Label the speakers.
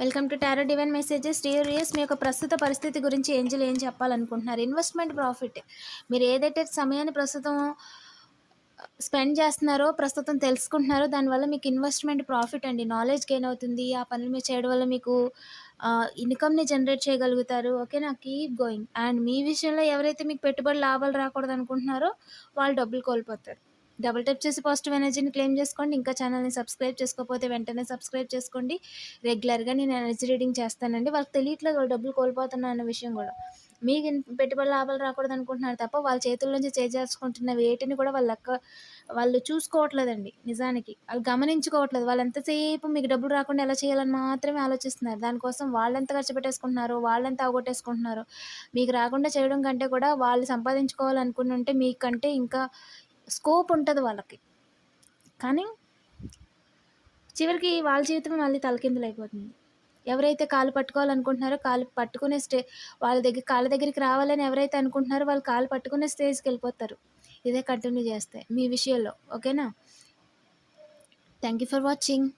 Speaker 1: Welcome to tarot divine messages రియస్ మీ యొక్క ప్రస్తుత పరిస్థితి గురించి ఏంజల్ ఏం చెప్పాలనుకుంటున్నారు? ఇన్వెస్ట్మెంట్ ప్రాఫిట్ మీరు ఏదైతే సమయాన్ని ప్రస్తుతం స్పెండ్ చేస్తున్నారో ప్రస్తుతం తెలుసుకుంటున్నారో దానివల్ల మీకు ఇన్వెస్ట్మెంట్ ప్రాఫిట్ అండి. నాలెడ్జ్ గెయిన్ అవుతుంది. ఆ పనులు మీరు చేయడం వల్ల మీకు ఇన్కమ్ని జనరేట్ చేయగలుగుతారు. ఓకే నా? కీప్ గోయింగ్ అండ్ మీ విషయంలో ఎవరైతే మీకు పెట్టుబడి లాభాలు రాకూడదు అనుకుంటున్నారో వాళ్ళు డబ్బులు కోల్పోతారు. డబుల్ టెప్ చేసి పాజిటివ్ ఎనర్జీని క్లెయిమ్ చేసుకోండి. ఇంకా ఛానల్ని సబ్స్క్రైబ్ చేసుకోకపోతే వెంటనే సబ్స్క్రైబ్ చేసుకోండి. రెగ్యులర్గా నేను ఎనర్జీ రీడింగ్ చేస్తానండి. వాళ్ళకి తెలియట్లేదు డబ్బులు కోల్పోతున్నా అన్న విషయం కూడా. మీకు పెట్టుబడి లాభాలు రాకూడదు అనుకుంటున్నారు తప్ప వాళ్ళ చేతుల నుంచి చేజార్చుకుంటున్న వేటిని కూడా వాళ్ళ లెక్క వాళ్ళు చూసుకోవట్లేదండి నిజానికి. వాళ్ళు గమనించుకోవట్లేదు. వాళ్ళు ఎంతసేపు మీకు డబ్బులు రాకుండా ఎలా చేయాలని మాత్రమే ఆలోచిస్తున్నారు. దానికోసం వాళ్ళు ఎంత ఖర్చు పెట్టేసుకుంటున్నారు వాళ్ళు ఎంత మీకు రాకుండా చేయడం కంటే కూడా వాళ్ళు సంపాదించుకోవాలనుకుని ఉంటే మీకంటే ఇంకా స్కోప్ ఉంటుంది వాళ్ళకి. కానీ చివరికి వాళ్ళ జీవితం మళ్ళీ తలకిందులైపోతుంది. ఎవరైతే కాలు పట్టుకోవాలనుకుంటున్నారో కాలు పట్టుకునే స్టే వాళ్ళ దగ్గర కాళ్ళ దగ్గరికి రావాలని ఎవరైతే అనుకుంటున్నారో వాళ్ళు కాలు పట్టుకునే స్టేజ్కి వెళ్ళిపోతారు ఇదే కంటిన్యూ చేస్తే మీ విషయంలో. ఓకేనా? Thank you for watching.